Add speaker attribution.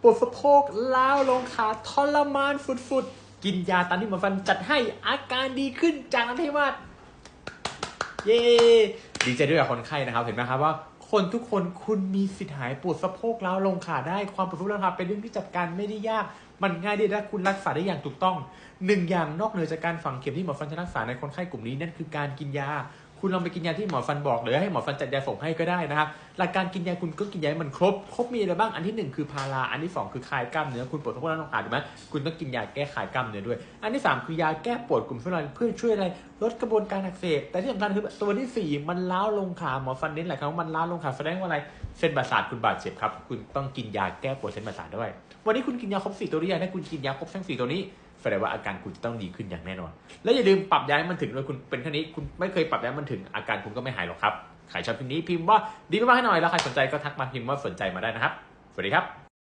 Speaker 1: ปวดสะโพกล้าวลงขาทรมานฟุดๆ กินยาตามที่หมอฟันจัดให้อาการดีขึ้นจากนั้นที่ว่าเย้ดีใจด้วยกับคนไข้นะครับ เห็นไหมครับว่าคนทุกคนคุณมีสิทธิ์หายปวดสะโพกล้าวลงขาได้ความปวดสะโพกล้าวลงขาเป็นเรื่องที่จัดการไม่ได้ยาก มันง่ายดีและคุณรักษาได้อย่างถูกต้องหนึ่งอย่างนอกเหนือจากการฝังเข็มที่หมอฟันจะรักษาในคนไข้กลุ่มนี้นั่นคือการกินยา คุณลองไปกินยาที่หมอฟันบอกหรือให้หมอฟันจัดยาส่งให้ก็ได้นะครับ หลักการกินยาคุณก็กินยาให้มันครบ ครบมีอะไรบ้าง อันที่หนึ่งคือพารา อันที่สองคือคลายกล้ามเนื้อ คุณปวดสะโพกล้าวลงขาถูกไหมคุณต้องกินยาแก้คลายกล้ามเนื้อด้วย อันที่สามคือยาแก้ปวดกลุ่มเส้นเลือดเพื่อช่วยอะไร ลดกระบวนการอักเสบ แต่ที่สำคัญคือตัวที่สี่มันล้าลงขา หมอฟันเน้นหลายครั้งว่ามันล้าลงขาแสดงว่าอะไร เส้นประสาทคุณบาดเจ็บครับ คุณต้องกินยาแก้ปวดเส้นประสาทด้วย วันนี้คุณกินยาครบสี่ตัวหรือยังถ้าคุณกินยาครบทั้งสี่ตัวนี้ แสดงว่าอาการคุณจะต้องดีขึ้นอย่างแน่นอน และอย่าลืมปรับย้ายมันถึงเลยคุณเป็นแค่นี้คุณไม่เคยปรับย้ายมันถึงอาการคุณก็ไม่หายหรอกครับใครชอบพิมพ์นี้พิมพ์ว่าดีมากให้หน่อยแล้วใครสนใจก็ทักมาพิมพ์ว่าสนใจมาได้นะครับ สวัสดีครับ